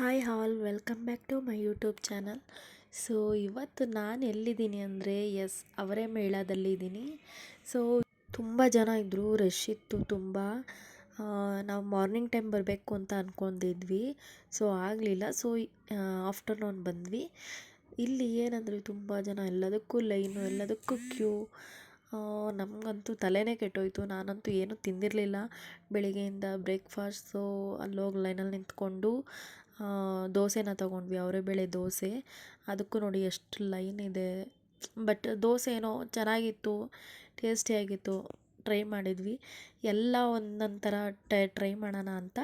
Hi all, welcome back to my YouTube channel. So, ಇವತ್ತು ನಾನು ಎಲ್ಲಿದ್ದೀನಿ ಅಂದರೆ, ಎಸ್, ಅವರೇ ಮೇಳದಲ್ಲಿದ್ದೀನಿ ಸೊ, ತುಂಬ ಜನ ಇದ್ದರು ರಶ್ ಇತ್ತು ತುಂಬ. ನಾವು ಮಾರ್ನಿಂಗ್ ಟೈಮ್ ಬರಬೇಕು ಅಂತ ಅಂದ್ಕೊಂಡಿದ್ವಿ ಸೊ, ಆಗಲಿಲ್ಲ. ಸೊ ಆಫ್ಟರ್ನೂನ್ ಬಂದ್ವಿ. ಇಲ್ಲಿ ಏನಂದರೆ, ತುಂಬ ಜನ, ಎಲ್ಲದಕ್ಕೂ ಲೈನು, ಎಲ್ಲದಕ್ಕೂ ಕ್ಯೂ. ನಮಗಂತೂ ತಲೆನೇ ಕೆಟ್ಟೋಯ್ತು. ನಾನಂತೂ ಏನೂ ತಿಂದಿರಲಿಲ್ಲ. ಬೆಳಿಗ್ಗೆಯಿಂದ ಬ್ರೇಕ್ಫಾಸ್ಟು ಅಲ್ಲೋಗಿ ಲೈನಲ್ಲಿ ನಿಂತ್ಕೊಂಡು ದೋಸೆನ ತೊಗೊಂಡ್ವಿ, ಅವರೇ ಬೇಳೆ ದೋಸೆ. ಅದಕ್ಕೂ ನೋಡಿ ಎಷ್ಟು ಲೈನ್ ಇದೆ. ಬಟ್ ದೋಸೆ ಏನೋ ಚೆನ್ನಾಗಿತ್ತು ಟೇಸ್ಟಿಯಾಗಿತ್ತು ಟ್ರೈ ಮಾಡಿದ್ವಿ. ಎಲ್ಲ ಒಂದೊಂದು ಥರ ಟ್ರೈ ಮಾಡೋಣ ಅಂತ.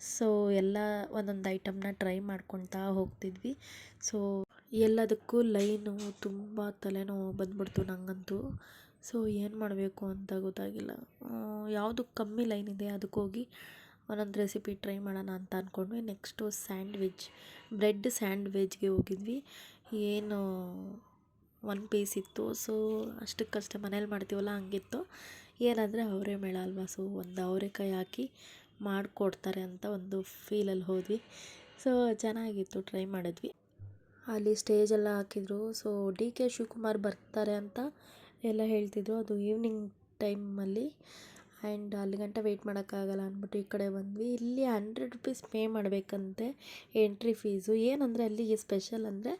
ಸೊ, ಎಲ್ಲ ಒಂದೊಂದು ಐಟಮ್ನ ಟ್ರೈ ಮಾಡ್ಕೊತಾ ಹೋಗ್ತಿದ್ವಿ. ಸೊ, ಎಲ್ಲದಕ್ಕೂ ಲೈನು ತುಂಬ ತಲೆನೋವು ಬಂದ್ಬಿಡ್ತು ನನಗಂತೂ ಸೊ, ಏನು ಮಾಡಬೇಕು ಅಂತ ಗೊತ್ತಾಗಿಲ್ಲ. ಯಾವುದು ಕಮ್ಮಿ ಲೈನ್ ಇದೆ ಅದಕ್ಕೆ ಹೋಗಿ ಒಂದೊಂದು ರೆಸಿಪಿ ಟ್ರೈ ಮಾಡೋಣ ಅಂತ ಅಂದ್ಕೊಂಡ್ವಿ ನೆಕ್ಸ್ಟು ಸ್ಯಾಂಡ್ವಿಚ್ ಬ್ರೆಡ್ ಸ್ಯಾಂಡ್ವಿಚ್ಗೆ ಹೋಗಿದ್ವಿ. ಏನು ಒನ್ ಪೀಸ್ ಇತ್ತು. ಸೊ ಅಷ್ಟಕ್ಕಷ್ಟೇ ಮನೇಲಿ ಮಾಡ್ತೀವಲ್ಲ, ಹಂಗಿತ್ತು. ಏನಾದರೆ ಅವರೇ ಮೇಳ ಅಲ್ವಾ? ಸೊ ಒಂದು ಅವರೆಕಾಯಿ ಹಾಕಿ ಮಾಡಿಕೊಡ್ತಾರೆ ಅಂತ ಒಂದು ಫೀಲಲ್ಲಿ ಹೋದ್ವಿ. ಸೊ ಚೆನ್ನಾಗಿತ್ತು ಟ್ರೈ ಮಾಡಿದ್ವಿ. ಅಲ್ಲಿ ಸ್ಟೇಜೆಲ್ಲ ಹಾಕಿದ್ರು. ಸೊ ಡಿ ಕೆ ಶಿವಕುಮಾರ್ ಬರ್ತಾರೆ ಅಂತ ಎಲ್ಲ ಹೇಳ್ತಿದ್ರು. ಅದು ಈವ್ನಿಂಗ್ ಟೈಮಲ್ಲಿ ಆ್ಯಂಡ್ ಅಲ್ಲಿ ಗಂಟ ವೆಯ್ಟ್ ಮಾಡೋಕ್ಕಾಗಲ್ಲ ಅಂದ್ಬಿಟ್ಟು ಈ ಕಡೆ ಬಂದ್ವಿ. ಇಲ್ಲಿ ಹಂಡ್ರೆಡ್ ರುಪೀಸ್ ಪೇ ಮಾಡಬೇಕಂತೆ ಎಂಟ್ರಿ ಫೀಸು ಏನಂದರೆ ಅಲ್ಲಿ ಸ್ಪೆಷಲ್ ಅಂದರೆ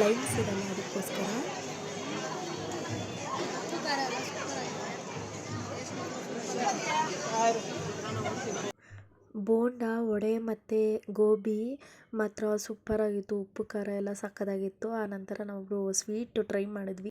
ಲೈನ್ಸ್ ಇರಲ್ಲ ಅದಕ್ಕೋಸ್ಕರ. ಬೋಂಡ, ವಡೆ ಮತ್ತು ಗೋಬಿ ಮಾತ್ರ ಸೂಪರಾಗಿತ್ತು ಉಪ್ಪು, ಖಾರ ಎಲ್ಲ ಆ ನಂತರ ನಾವು ಸ್ವೀಟ್ ಟ್ರೈ ಮಾಡಿದ್ವಿ.